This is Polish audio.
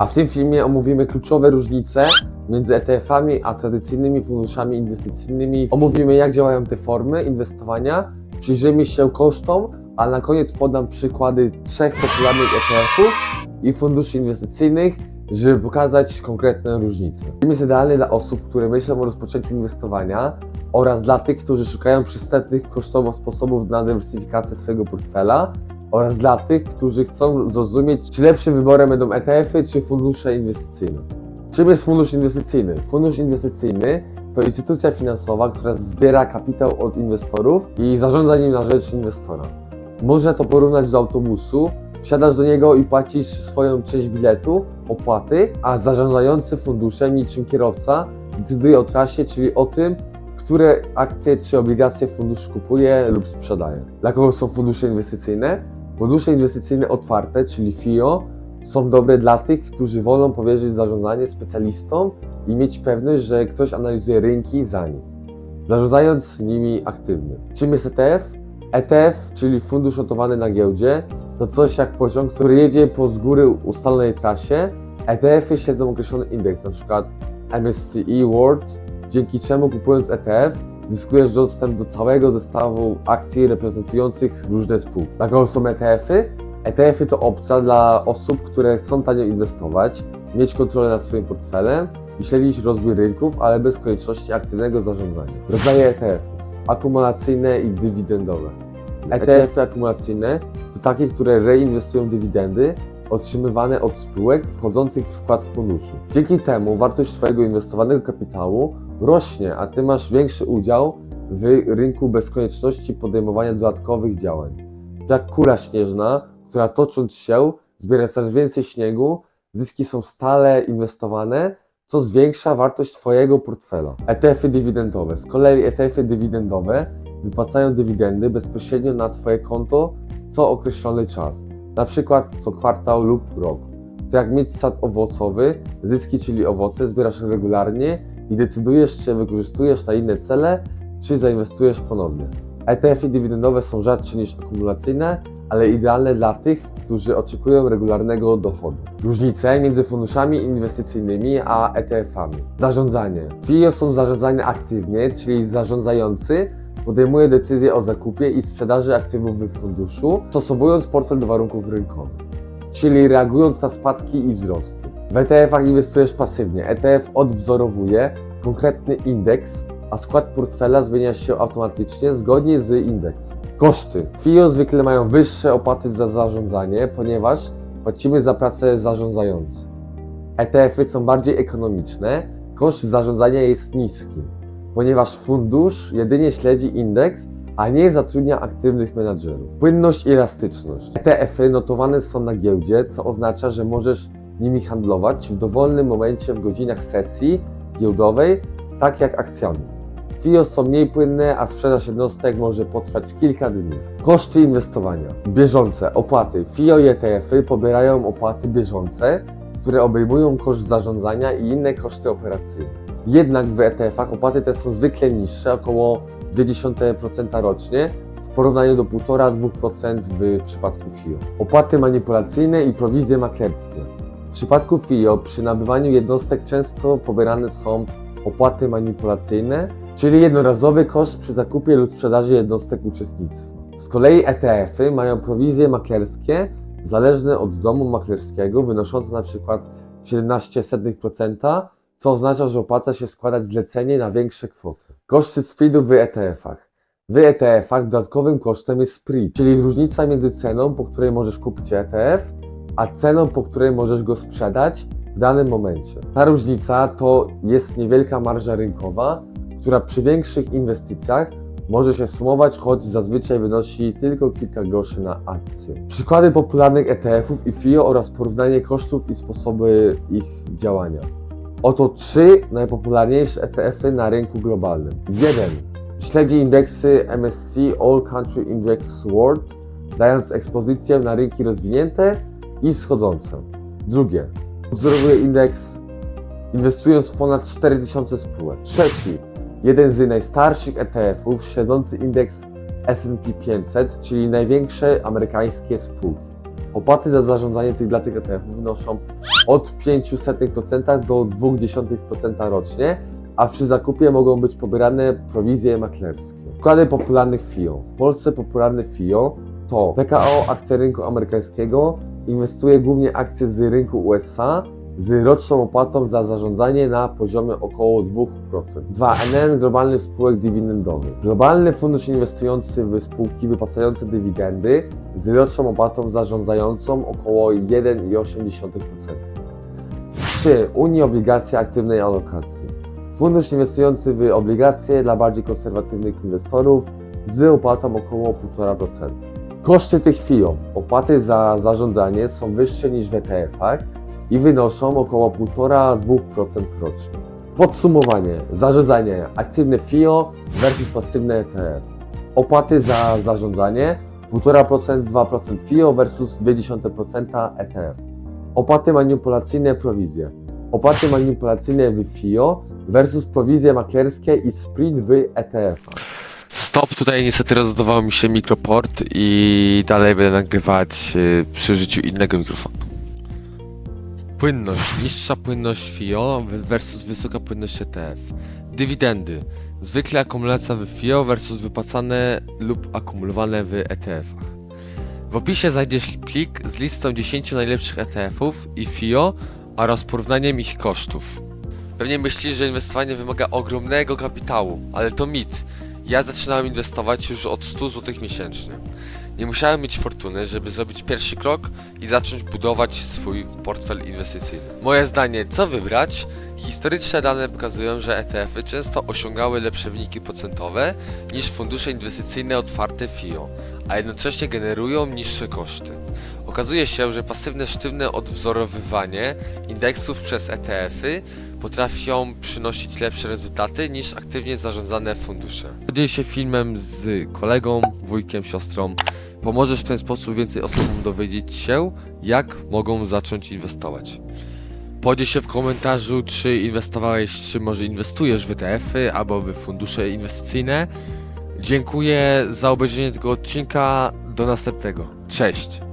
A w tym filmie omówimy kluczowe różnice między ETF-ami a tradycyjnymi funduszami inwestycyjnymi. Omówimy jak działają te formy inwestowania, przyjrzymy się kosztom, a na koniec podam przykłady trzech popularnych ETF-ów i funduszy inwestycyjnych, żeby pokazać konkretne różnice. Film jest idealny dla osób, które myślą o rozpoczęciu inwestowania oraz dla tych, którzy szukają przystępnych kosztowo sposobów na dywersyfikację swojego portfela oraz dla tych, którzy chcą zrozumieć, czy lepszym wyborem będą ETF-y czy fundusze inwestycyjne. Czym jest fundusz inwestycyjny? Fundusz inwestycyjny to instytucja finansowa, która zbiera kapitał od inwestorów i zarządza nim na rzecz inwestora. Można to porównać do autobusu. Wsiadasz do niego i płacisz swoją część biletu, opłaty, a zarządzający funduszem, niczym kierowca, decyduje o trasie, czyli o tym, które akcje czy obligacje fundusz kupuje lub sprzedaje. Dla kogo są fundusze inwestycyjne? Fundusze inwestycyjne otwarte, czyli FIO, są dobre dla tych, którzy wolą powierzyć zarządzanie specjalistom i mieć pewność, że ktoś analizuje rynki za nich, zarządzając nimi aktywnie. Czym jest ETF? ETF, czyli fundusz notowany na giełdzie, to coś jak pociąg, który jedzie po z góry ustalonej trasie. ETF-y śledzą określony indeks, np. MSCI World, dzięki czemu kupując ETF zyskujesz dostęp do całego zestawu akcji reprezentujących różne spółki. Dla kogo są ETF-y? ETF-y to opcja dla osób, które chcą tanio inwestować, mieć kontrolę nad swoim portfelem i śledzić rozwój rynków, ale bez konieczności aktywnego zarządzania. Rodzaje ETF-ów akumulacyjne i dywidendowe. ETF-y akumulacyjne to takie, które reinwestują dywidendy otrzymywane od spółek wchodzących w skład funduszu. Dzięki temu wartość Twojego inwestowanego kapitału rośnie, a Ty masz większy udział w rynku bez konieczności podejmowania dodatkowych działań. Jak kula śnieżna, która tocząc się zbiera coraz więcej śniegu, zyski są stale inwestowane, co zwiększa wartość Twojego portfela. ETF-y dywidendowe. Z kolei ETF-y dywidendowe wypłacają dywidendy bezpośrednio na Twoje konto co określony czas, na przykład co kwartał lub rok. To jak mieć sad owocowy, zyski czyli owoce zbierasz regularnie i decydujesz, czy wykorzystujesz na inne cele, czy zainwestujesz ponownie. ETF-y dywidendowe są rzadsze niż akumulacyjne, ale idealne dla tych, którzy oczekują regularnego dochodu. Różnice między funduszami inwestycyjnymi a ETF-ami. Zarządzanie. FIO są zarządzane aktywnie, czyli zarządzający podejmuje decyzję o zakupie i sprzedaży aktywów w funduszu, stosowując portfel do warunków rynkowych, czyli reagując na spadki i wzrosty. W ETF-ach inwestujesz pasywnie. ETF odwzorowuje konkretny indeks, a skład portfela zmienia się automatycznie zgodnie z indeksem. Koszty. FIO zwykle mają wyższe opłaty za zarządzanie, ponieważ płacimy za pracę zarządzający. ETF-y są bardziej ekonomiczne, koszt zarządzania jest niski, ponieważ fundusz jedynie śledzi indeks, a nie zatrudnia aktywnych menadżerów. Płynność i elastyczność. ETF-y notowane są na giełdzie, co oznacza, że możesz nimi handlować w dowolnym momencie w godzinach sesji giełdowej, tak jak akcjami. FIO są mniej płynne, a sprzedaż jednostek może potrwać kilka dni. Koszty inwestowania. Bieżące, opłaty. FIO i ETF-y pobierają opłaty bieżące, które obejmują koszt zarządzania i inne koszty operacyjne. Jednak w ETF-ach opłaty te są zwykle niższe, około 0,2% rocznie, w porównaniu do 1,5-2% w przypadku FIO. Opłaty manipulacyjne i prowizje maklerskie. W przypadku FIO przy nabywaniu jednostek często pobierane są opłaty manipulacyjne, czyli jednorazowy koszt przy zakupie lub sprzedaży jednostek uczestnictwa. Z kolei ETF-y mają prowizje maklerskie zależne od domu maklerskiego, wynoszące przykład 0,17%, co oznacza, że opłaca się składać zlecenie na większe kwoty. Koszty spreadu w ETF-ach. W ETF-ach dodatkowym kosztem jest spread, czyli różnica między ceną, po której możesz kupić ETF, a ceną, po której możesz go sprzedać w danym momencie. Ta różnica to jest niewielka marża rynkowa, która przy większych inwestycjach może się sumować, choć zazwyczaj wynosi tylko kilka groszy na akcję. Przykłady popularnych ETF-ów i FIO oraz porównanie kosztów i sposoby ich działania. Oto trzy najpopularniejsze ETF-y na rynku globalnym. 1. Śledzi indeksy MSCI All Country Index World, dając ekspozycję na rynki rozwinięte i wschodzące. Drugie. Obserwuje indeks, inwestując w ponad 4000 spółek. Trzeci. Jeden z najstarszych ETF-ów śledzący indeks S&P 500, czyli największe amerykańskie spółki. Opłaty za zarządzanie tych dla tych ETF-ów wynoszą od 0,05% do 0,2% rocznie, a przy zakupie mogą być pobierane prowizje maklerskie. Przykłady popularnych FIO. W Polsce popularny FIO to PKO, akcje rynku amerykańskiego, inwestuje głównie akcje z rynku USA z roczną opłatą za zarządzanie na poziomie około 2%. 2. NN globalnych spółek dywidendowych. Globalny fundusz inwestujący w spółki wypłacające dywidendy z roczną opłatą zarządzającą około 1,8%. 3. Unii Obligacji Aktywnej Alokacji. Fundusz inwestujący w obligacje dla bardziej konserwatywnych inwestorów z opłatą około 1,5%. Koszty tych FIO, opłaty za zarządzanie są wyższe niż w ETF-ach i wynoszą około 1,5-2% rocznie. Podsumowanie. Zarządzanie. Aktywne FIO versus pasywne ETF. Opłaty za zarządzanie 1,5%, 2% FIO versus 0,2% ETF. Opłaty manipulacyjne, prowizje. Opłaty manipulacyjne w FIO versus prowizje maklerskie i split w ETF-ach. Stop, tutaj niestety rozładował mi się mikroport i dalej będę nagrywać y, przy życiu innego mikrofonu. Płynność. Niższa płynność FIO versus wysoka płynność ETF. Dywidendy. Zwykle akumulacja w FIO versus wypłacane lub akumulowane w ETF-ach. W opisie znajdziesz plik z listą 10 najlepszych ETF-ów i FIO oraz porównaniem ich kosztów. Pewnie myślisz, że inwestowanie wymaga ogromnego kapitału, ale to mit. Ja zaczynałem inwestować już od 100 zł miesięcznie. Nie musiałem mieć fortuny, żeby zrobić pierwszy krok i zacząć budować swój portfel inwestycyjny. Moje zdanie, co wybrać? Historyczne dane pokazują, że ETF-y często osiągały lepsze wyniki procentowe niż fundusze inwestycyjne otwarte FIO, a jednocześnie generują niższe koszty. Okazuje się, że pasywne sztywne odwzorowywanie indeksów przez ETF-y potrafią przynosić lepsze rezultaty niż aktywnie zarządzane fundusze. Podziel się filmem z kolegą, wujkiem, siostrą. Pomożesz w ten sposób więcej osobom dowiedzieć się, jak mogą zacząć inwestować. Podziel się w komentarzu, czy inwestowałeś, czy może inwestujesz w ETF-y albo w fundusze inwestycyjne. Dziękuję za obejrzenie tego odcinka. Do następnego. Cześć!